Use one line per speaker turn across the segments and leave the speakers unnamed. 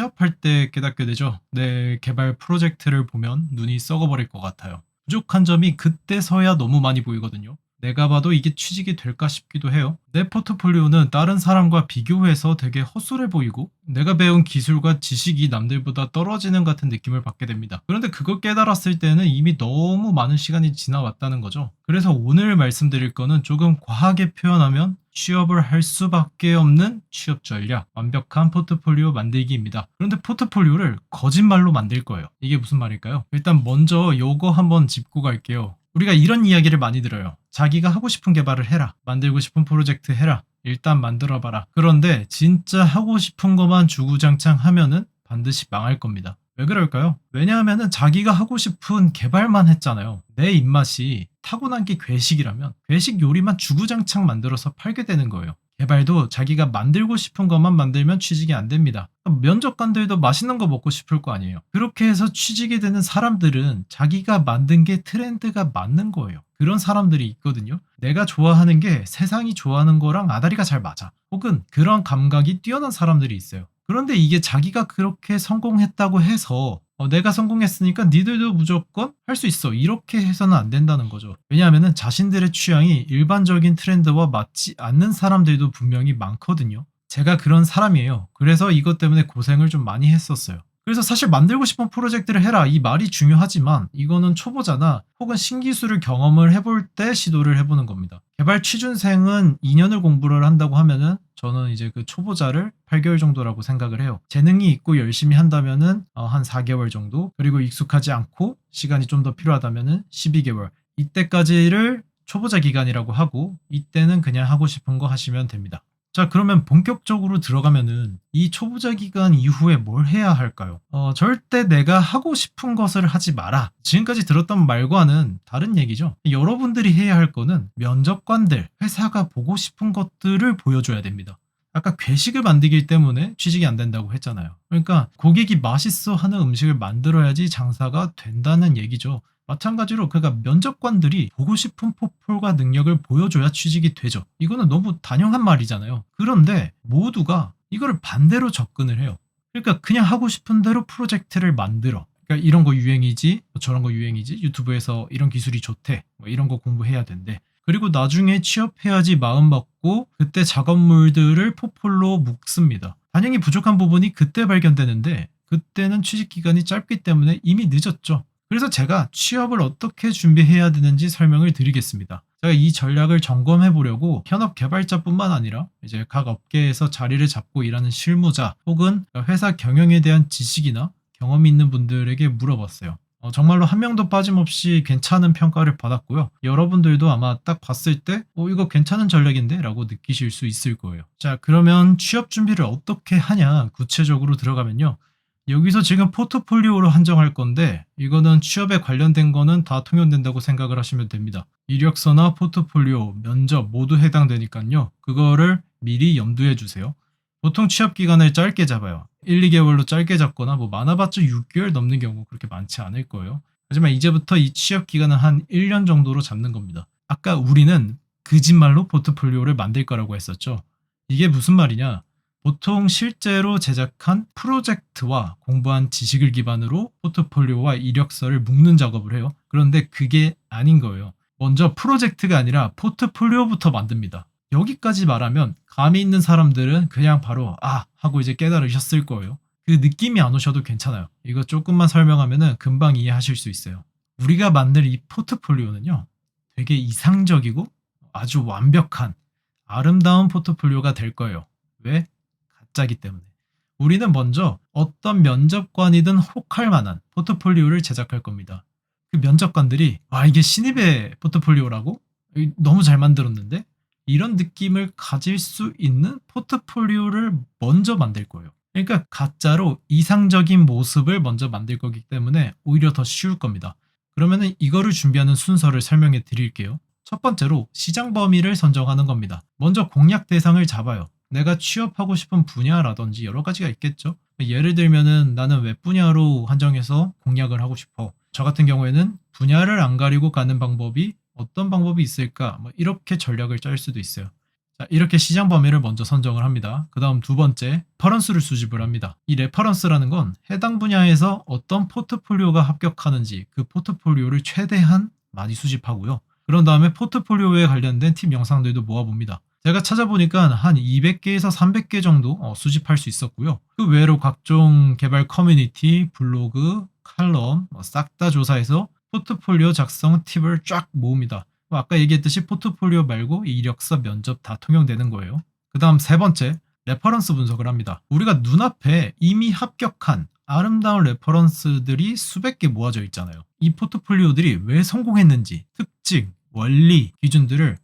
취업할 때 깨닫게 되죠. 내 개발 프로젝트를 보면 눈이 썩어버릴 것 같아요. 부족한 점이 그때서야 너무 많이 보이거든요. 내가 봐도 이게 취직이 될까 싶기도 해요. 내 포트폴리오는 다른 사람과 비교해서 되게 헛소리해 보이고 내가 배운 기술과 지식이 남들보다 떨어지는 같은 느낌을 받게 됩니다. 그런데 그걸 깨달았을 때는 이미 너무 많은 시간이 지나왔다는 거죠. 그래서 오늘 말씀드릴 거는 조금 과하게 표현하면 취업을 할 수밖에 없는 취업 전략, 완벽한 포트폴리오 만들기입니다. 그런데 포트폴리오를 거짓말로 만들 거예요. 이게 무슨 말일까요? 일단 먼저 요거 한번 짚고 갈게요. 우리가 이런 이야기를 많이 들어요. 자기가 하고 싶은 개발을 해라. 만들고 싶은 프로젝트 해라. 일단 만들어 봐라. 그런데 진짜 하고 싶은 것만 주구장창 하면은 반드시 망할 겁니다. 왜 그럴까요? 왜냐하면은 자기가 하고 싶은 개발만 했잖아요. 내 입맛이 타고난 게 괴식이라면 괴식 요리만 주구장창 만들어서 팔게 되는 거예요. 개발도 자기가 만들고 싶은 것만 만들면 취직이 안 됩니다. 면접관들도 맛있는 거 먹고 싶을 거 아니에요. 그렇게 해서 취직이 되는 사람들은 자기가 만든 게 트렌드가 맞는 거예요. 그런 사람들이 있거든요. 내가 좋아하는 게 세상이 좋아하는 거랑 아다리가 잘 맞아. 혹은 그런 감각이 뛰어난 사람들이 있어요. 그런데 이게 자기가 그렇게 성공했다고 해서 어, 내가 성공했으니까 니들도 무조건 할 수 있어. 이렇게 해서는 안 된다는 거죠. 왜냐하면 자신들의 취향이 일반적인 트렌드와 맞지 않는 사람들도 분명히 많거든요. 제가 그런 사람이에요. 그래서 이것 때문에 고생을 좀 많이 했었어요. 그래서 사실 만들고 싶은 프로젝트를 해라 이 말이 중요하지만 이거는 초보자나 혹은 신기술을 경험을 해볼 때 시도를 해보는 겁니다. 개발 취준생은 2년을 공부를 한다고 하면은 저는 이제 그 초보자를 8개월 정도라고 생각을 해요. 재능이 있고 열심히 한다면은 어, 한 4개월 정도 그리고 익숙하지 않고 시간이 좀 더 필요하다면은 12개월 이때까지를 초보자 기간이라고 하고 이때는 그냥 하고 싶은 거 하시면 됩니다. 자, 그러면 본격적으로 들어가면은 이 초보자 기간 이후에 뭘 해야 할까요? 어, 절대 내가 하고 싶은 것을 하지 마라. 지금까지 들었던 말과는 다른 얘기죠. 여러분들이 해야 할 거는 면접관들, 회사가 보고 싶은 것들을 보여줘야 됩니다. 아까 괴식을 만들기 때문에 취직이 안 된다고 했잖아요. 그러니까 고객이 맛있어 하는 음식을 만들어야지 장사가 된다는 얘기죠. 마찬가지로 그가 면접관들이 보고 싶은 포폴과 능력을 보여줘야 취직이 되죠. 이거는 너무 단연한 말이잖아요. 그런데 모두가 이거를 반대로 접근을 해요. 그러니까 그냥 하고 싶은 대로 프로젝트를 만들어. 그러니까 이런 거 유행이지, 뭐 저런 거 유행이지, 유튜브에서 이런 기술이 좋대, 뭐 이런 거 공부해야 된대. 그리고 나중에 취업해야지 마음 먹고 그때 작업물들을 포폴로 묶습니다. 반영이 부족한 부분이 그때 발견되는데 그때는 취직 기간이 짧기 때문에 이미 늦었죠. 그래서 제가 취업을 어떻게 준비해야 되는지 설명을 드리겠습니다. 제가 이 전략을 점검해 보려고 현업 개발자뿐만 아니라 이제 각 업계에서 자리를 잡고 일하는 실무자 혹은 회사 경영에 대한 지식이나 경험이 있는 분들에게 물어봤어요. 어, 정말로 한 명도 빠짐없이 괜찮은 평가를 받았고요. 여러분들도 아마 딱 봤을 때, 어, 이거 괜찮은 전략인데? 라고 느끼실 수 있을 거예요. 자, 그러면 취업 준비를 어떻게 하냐, 구체적으로 들어가면요. 여기서 지금 포트폴리오로 한정할 건데 이거는 취업에 관련된 거는 다 통용된다고 생각을 하시면 됩니다. 이력서나 포트폴리오, 면접 모두 해당되니까요. 그거를 미리 염두해 주세요. 보통 취업 기간을 짧게 잡아요. 1, 2개월로 짧게 잡거나 뭐 많아봤자 6개월 넘는 경우 그렇게 많지 않을 거예요. 하지만 이제부터 이 취업 기간은 한 1년 정도로 잡는 겁니다. 아까 우리는 거짓말로 포트폴리오를 만들 거라고 했었죠. 이게 무슨 말이냐? 보통 실제로 제작한 프로젝트와 공부한 지식을 기반으로 포트폴리오와 이력서를 묶는 작업을 해요. 그런데 그게 아닌 거예요. 먼저 프로젝트가 아니라 포트폴리오부터 만듭니다. 여기까지 말하면 감이 있는 사람들은 그냥 바로 아 하고 이제 깨달으셨을 거예요. 그 느낌이 안 오셔도 괜찮아요. 이거 조금만 설명하면 금방 이해하실 수 있어요. 우리가 만들 이 포트폴리오는요. 되게 이상적이고 아주 완벽한 아름다운 포트폴리오가 될 거예요. 왜? 가짜기 때문에. 우리는 먼저 어떤 면접관이든 혹할 만한 포트폴리오를 제작할 겁니다. 그 면접관들이 와 이게 신입의 포트폴리오라고? 너무 잘 만들었는데? 이런 느낌을 가질 수 있는 포트폴리오를 먼저 만들 거예요. 그러니까 가짜로 이상적인 모습을 먼저 만들 거기 때문에 오히려 더 쉬울 겁니다. 그러면은 이거를 준비하는 순서를 설명해 드릴게요. 첫 번째로 시장 범위를 선정하는 겁니다. 먼저 공략 대상을 잡아요. 내가 취업하고 싶은 분야라든지 여러 가지가 있겠죠. 예를 들면은 나는 웹 분야로 한정해서 공략을 하고 싶어. 저 같은 경우에는 분야를 안 가리고 가는 방법이 어떤 방법이 있을까? 뭐 이렇게 전략을 짤 수도 있어요. 자, 이렇게 시장 범위를 먼저 선정을 합니다. 그 다음 두 번째, 레퍼런스를 수집을 합니다. 이 레퍼런스라는 건 해당 분야에서 어떤 포트폴리오가 합격하는지 그 포트폴리오를 최대한 많이 수집하고요. 그런 다음에 포트폴리오에 관련된 팁 영상들도 모아봅니다. 제가 찾아보니까 한 200개에서 300개 정도 어, 수집할 수 있었고요. 그 외로 각종 개발 커뮤니티, 블로그, 칼럼 뭐싹다 조사해서 포트폴리오 작성 팁을 쫙 모읍니다. 뭐 아까 얘기했듯이 포트폴리오 말고 이 이력서, 면접 다 통용되는 거예요. 그 다음 세 번째, 레퍼런스 분석을 합니다. 우리가 눈앞에 이미 합격한 아름다운 레퍼런스들이 수백 개 모아져 있잖아요. 이 포트폴리오들이 왜 성공했는지, 특징, 원리, 기준들을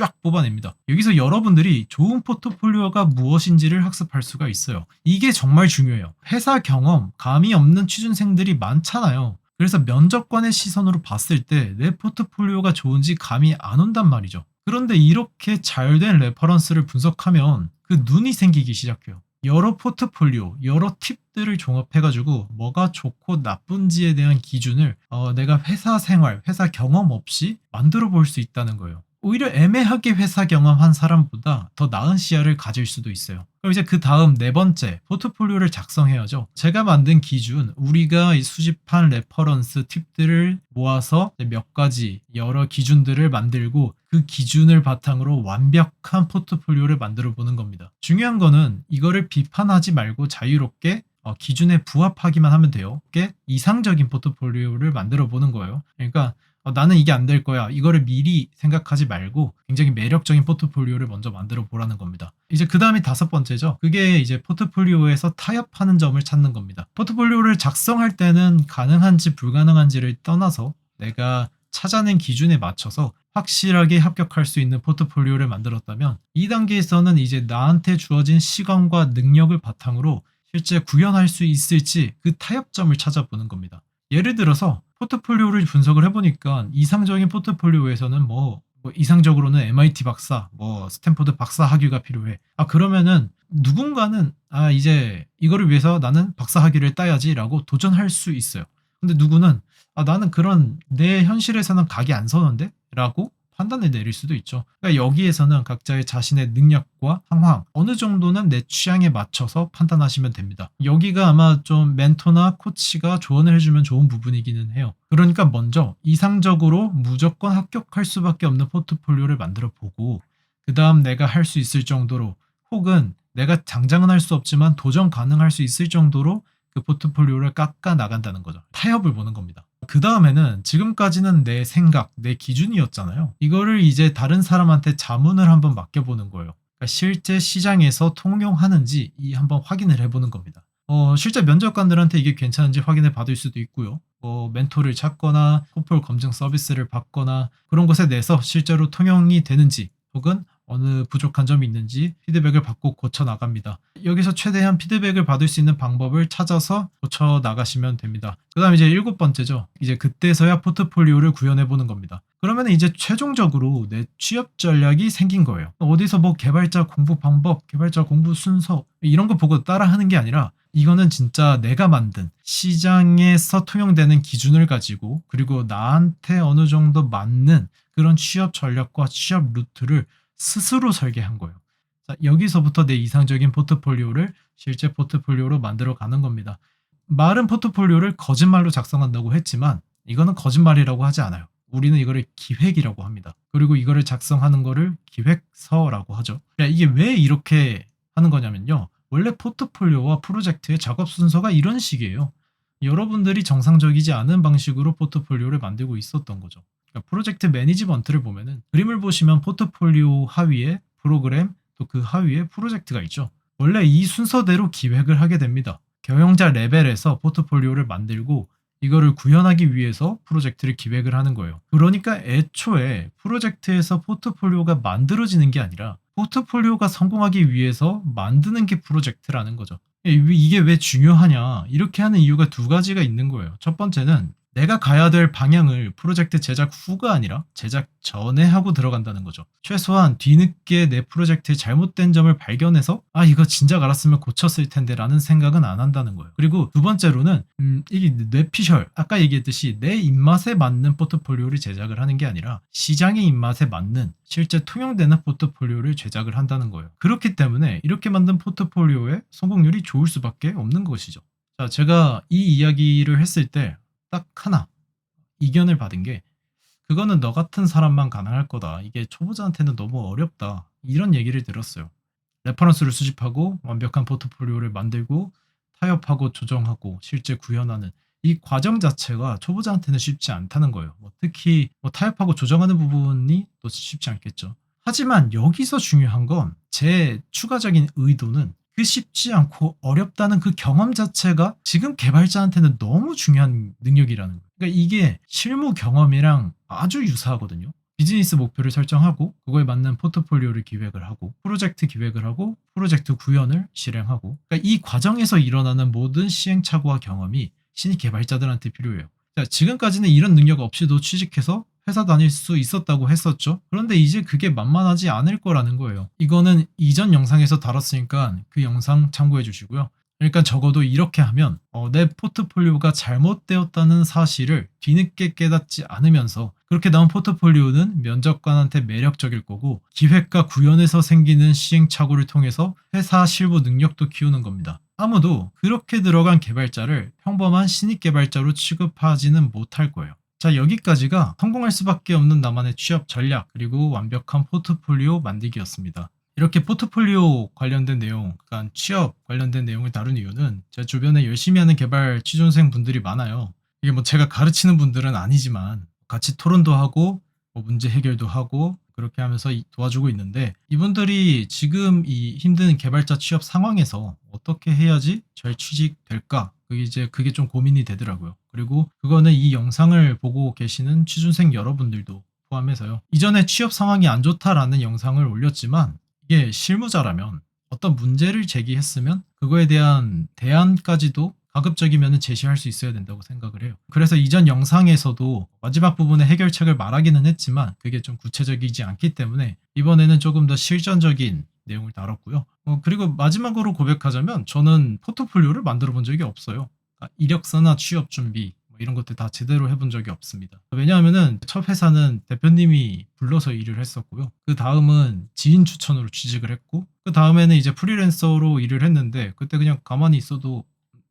쫙 뽑아냅니다. 여기서 여러분들이 좋은 포트폴리오가 무엇인지를 학습할 수가 있어요. 이게 정말 중요해요. 회사 경험, 감이 없는 취준생들이 많잖아요. 그래서 면접관의 시선으로 봤을 때 내 포트폴리오가 좋은지 감이 안 온단 말이죠. 그런데 이렇게 잘된 레퍼런스를 분석하면 그 눈이 생기기 시작해요. 여러 포트폴리오, 여러 팁들을 종합해가지고 뭐가 좋고 나쁜지에 대한 기준을 어, 내가 회사 생활, 회사 경험 없이 만들어 볼 수 있다는 거예요. 오히려 애매하게 회사 경험한 사람보다 더 나은 시야를 가질 수도 있어요. 그럼 이제 그 다음 네 번째 포트폴리오를 작성해야죠. 제가 만든 기준, 우리가 이 수집한 레퍼런스 팁들을 모아서 몇 가지 여러 기준들을 만들고 그 기준을 바탕으로 완벽한 포트폴리오를 만들어 보는 겁니다. 중요한 거는 이거를 비판하지 말고 자유롭게 어, 기준에 부합하기만 하면 돼요. 게 이상적인 포트폴리오를 만들어 보는 거예요. 그러니까 어, 나는 이게 안 될 거야. 이거를 미리 생각하지 말고 굉장히 매력적인 포트폴리오를 먼저 만들어 보라는 겁니다. 이제 그 다음이 다섯 번째죠. 그게 이제 포트폴리오에서 타협하는 점을 찾는 겁니다. 포트폴리오를 작성할 때는 가능한지 불가능한지를 떠나서 내가 찾아낸 기준에 맞춰서 확실하게 합격할 수 있는 포트폴리오를 만들었다면 이 단계에서는 이제 나한테 주어진 시간과 능력을 바탕으로 실제 구현할 수 있을지 그 타협점을 찾아보는 겁니다. 예를 들어서 포트폴리오를 분석을 해보니까 이상적인 포트폴리오에서는 뭐, 뭐 이상적으로는 MIT 박사, 뭐 스탠포드 박사 학위가 필요해. 아 그러면은 누군가는 아 이제 이거를 위해서 나는 박사 학위를 따야지라고 도전할 수 있어요. 근데 누구는 아 나는 그런 내 현실에서는 각이 안 서는데라고 판단을 내릴 수도 있죠. 그러니까 여기에서는 각자의 자신의 능력과 상황 어느 정도는 내 취향에 맞춰서 판단하시면 됩니다. 여기가 아마 좀 멘토나 코치가 조언을 해주면 좋은 부분이기는 해요. 그러니까 먼저 이상적으로 무조건 합격할 수밖에 없는 포트폴리오를 만들어 보고 그 다음 내가 할 수 있을 정도로 혹은 내가 당장은 할 수 없지만 도전 가능할 수 있을 정도로 그 포트폴리오를 깎아 나간다는 거죠. 타협을 보는 겁니다. 그 다음에는 지금까지는 내 생각, 내 기준이었잖아요. 이거를 이제 다른 사람한테 자문을 한번 맡겨보는 거예요. 그러니까 실제 시장에서 통용하는지 이 한번 확인을 해보는 겁니다. 어, 실제 면접관들한테 이게 괜찮은지 확인을 받을 수도 있고요. 어, 멘토를 찾거나 포폴 검증 서비스를 받거나 그런 것에 대해서 실제로 통용이 되는지 혹은 어느 부족한 점이 있는지 피드백을 받고 고쳐 나갑니다. 여기서 최대한 피드백을 받을 수 있는 방법을 찾아서 고쳐 나가시면 됩니다. 그 다음 이제 일곱 번째죠. 이제 그때서야 포트폴리오를 구현해 보는 겁니다. 그러면 이제 최종적으로 내 취업 전략이 생긴 거예요. 어디서 뭐 개발자 공부 방법, 개발자 공부 순서 이런 거 보고 따라 하는 게 아니라 이거는 진짜 내가 만든 시장에서 통용되는 기준을 가지고 그리고 나한테 어느 정도 맞는 그런 취업 전략과 취업 루트를 스스로 설계한 거예요. 자, 여기서부터 내 이상적인 포트폴리오를 실제 포트폴리오로 만들어 가는 겁니다. 말은 포트폴리오를 거짓말로 작성한다고 했지만 이거는 거짓말이라고 하지 않아요. 우리는 이거를 기획이라고 합니다. 그리고 이거를 작성하는 거를 기획서라고 하죠. 그러니까 이게 왜 이렇게 하는 거냐면요. 원래 포트폴리오와 프로젝트의 작업 순서가 이런 식이에요. 여러분들이 정상적이지 않은 방식으로 포트폴리오를 만들고 있었던 거죠. 그러니까 프로젝트 매니지먼트를 보면은 그림을 보시면 포트폴리오 하위에 프로그램 또 그 하위에 프로젝트가 있죠. 원래 이 순서대로 기획을 하게 됩니다. 경영자 레벨에서 포트폴리오를 만들고 이거를 구현하기 위해서 프로젝트를 기획을 하는 거예요. 그러니까 애초에 프로젝트에서 포트폴리오가 만들어지는 게 아니라 포트폴리오가 성공하기 위해서 만드는 게 프로젝트라는 거죠. 이게 왜 중요하냐? 이렇게 하는 이유가 두 가지가 있는 거예요. 첫 번째는 내가 가야 될 방향을 프로젝트 제작 후가 아니라 제작 전에 하고 들어간다는 거죠. 최소한 뒤늦게 내 프로젝트의 잘못된 점을 발견해서 아 이거 진작 알았으면 고쳤을 텐데 라는 생각은 안 한다는 거예요. 그리고 두 번째로는 음, 이게 뇌피셜 아까 얘기했듯이 내 입맛에 맞는 포트폴리오를 제작을 하는 게 아니라 시장의 입맛에 맞는 실제 통용되는 포트폴리오를 제작을 한다는 거예요. 그렇기 때문에 이렇게 만든 포트폴리오의 성공률이 좋을 수밖에 없는 것이죠. 자, 제가 이 이야기를 했을 때 딱 하나 이견을 받은 게 그거는 너 같은 사람만 가능할 거다. 이게 초보자한테는 너무 어렵다. 이런 얘기를 들었어요. 레퍼런스를 수집하고 완벽한 포트폴리오를 만들고 타협하고 조정하고 실제 구현하는 이 과정 자체가 초보자한테는 쉽지 않다는 거예요. 뭐 특히 뭐 타협하고 조정하는 부분이 또 쉽지 않겠죠. 하지만 여기서 중요한 건 제 추가적인 의도는 그 쉽지 않고 어렵다는 그 경험 자체가 지금 개발자한테는 너무 중요한 능력이라는 거예요. 그러니까 이게 실무 경험이랑 아주 유사하거든요. 비즈니스 목표를 설정하고 그거에 맞는 포트폴리오를 기획을 하고 프로젝트 기획을 하고 프로젝트 구현을 실행하고 그러니까 이 과정에서 일어나는 모든 시행착오와 경험이 신입 개발자들한테 필요해요. 자, 지금까지는 이런 능력 없이도 취직해서 회사 다닐 수 있었다고 했었죠. 그런데 이제 그게 만만하지 않을 거라는 거예요. 이거는 이전 영상에서 다뤘으니까 그 영상 참고해 주시고요. 그러니까 적어도 이렇게 하면 어, 내 포트폴리오가 잘못되었다는 사실을 뒤늦게 깨닫지 않으면서 그렇게 나온 포트폴리오는 면접관한테 매력적일 거고 기획과 구현에서 생기는 시행착오를 통해서 회사 실무 능력도 키우는 겁니다. 아무도 그렇게 들어간 개발자를 평범한 신입 개발자로 취급하지는 못할 거예요. 자, 여기까지가 성공할 수밖에 없는 나만의 취업 전략 그리고 완벽한 포트폴리오 만들기였습니다. 이렇게 포트폴리오 관련된 내용, 그러니까 취업 관련된 내용을 다룬 이유는 제 주변에 열심히 하는 개발 취준생 분들이 많아요. 이게 뭐 제가 가르치는 분들은 아니지만 같이 토론도 하고 뭐 문제 해결도 하고 그렇게 하면서 이- 도와주고 있는데 이분들이 지금 이 힘든 개발자 취업 상황에서 어떻게 해야지 잘 취직될까? 그게 이제 그게 좀 고민이 되더라고요. 그리고 그거는 이 영상을 보고 계시는 취준생 여러분들도 포함해서요. 이전에 취업 상황이 안 좋다라는 영상을 올렸지만 이게 실무자라면 어떤 문제를 제기했으면 그거에 대한 대안까지도 가급적이면 제시할 수 있어야 된다고 생각을 해요. 그래서 이전 영상에서도 마지막 부분에 해결책을 말하기는 했지만 그게 좀 구체적이지 않기 때문에 이번에는 조금 더 실전적인 내용을 다뤘고요. 어, 그리고 마지막으로 고백하자면 저는 포트폴리오를 만들어 본 적이 없어요. 그러니까 이력서나 취업 준비 뭐 이런 것들 다 제대로 해본 적이 없습니다. 왜냐하면은 첫 회사는 대표님이 불러서 일을 했었고요. 그 다음은 지인 추천으로 취직을 했고 그 다음에는 이제 프리랜서로 일을 했는데 그때 그냥 가만히 있어도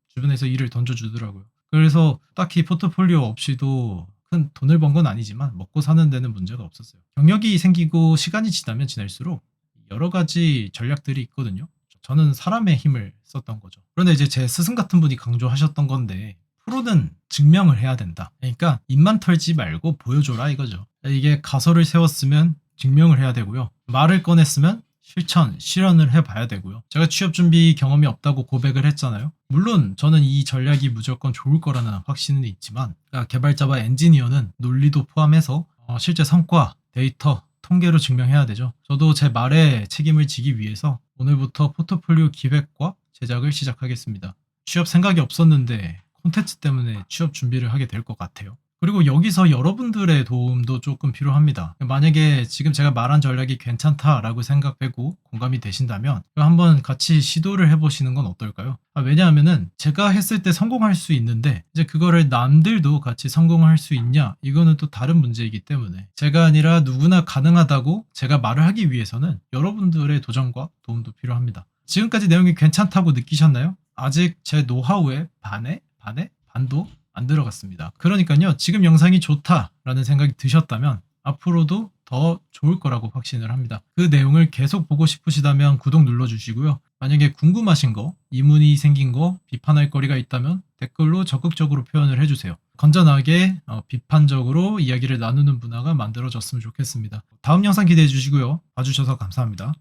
주변에서 일을 던져주더라고요. 그래서 딱히 포트폴리오 없이도 큰 돈을 번 건 아니지만 먹고 사는 데는 문제가 없었어요. 경력이 생기고 시간이 지나면 지날수록 여러 가지 전략들이 있거든요. 저는 사람의 힘을 썼던 거죠. 그런데 이제 제 스승 같은 분이 강조하셨던 건데 프로는 증명을 해야 된다. 그러니까 입만 털지 말고 보여줘라 이거죠. 이게 가설을 세웠으면 증명을 해야 되고요. 말을 꺼냈으면 실천, 실현을 해봐야 되고요. 제가 취업 준비 경험이 없다고 고백을 했잖아요. 물론 저는 이 전략이 무조건 좋을 거라는 확신은 있지만 그러니까 개발자와 엔지니어는 논리도 포함해서 어, 실제 성과, 데이터, 통계로 증명해야 되죠. 저도 제 말에 책임을 지기 위해서 오늘부터 포트폴리오 기획과 제작을 시작하겠습니다. 취업 생각이 없었는데 콘텐츠 때문에 취업 준비를 하게 될 것 같아요. 그리고 여기서 여러분들의 도움도 조금 필요합니다. 만약에 지금 제가 말한 전략이 괜찮다라고 생각되고 공감이 되신다면 한번 같이 시도를 해보시는 건 어떨까요? 아, 왜냐하면은 제가 했을 때 성공할 수 있는데 이제 그거를 남들도 같이 성공할 수 있냐 이거는 또 다른 문제이기 때문에 제가 아니라 누구나 가능하다고 제가 말을 하기 위해서는 여러분들의 도전과 도움도 필요합니다. 지금까지 내용이 괜찮다고 느끼셨나요? 아직 제 노하우에 반에 반에 반도 안 들어갔습니다. 그러니까요, 지금 영상이 좋다라는 생각이 드셨다면 앞으로도 더 좋을 거라고 확신을 합니다. 그 내용을 계속 보고 싶으시다면 구독 눌러주시고요. 만약에 궁금하신 거, 이문이 생긴 거, 비판할 거리가 있다면 댓글로 적극적으로 표현을 해주세요. 건전하게 어, 비판적으로 이야기를 나누는 문화가 만들어졌으면 좋겠습니다. 다음 영상 기대해 주시고요. 봐주셔서 감사합니다.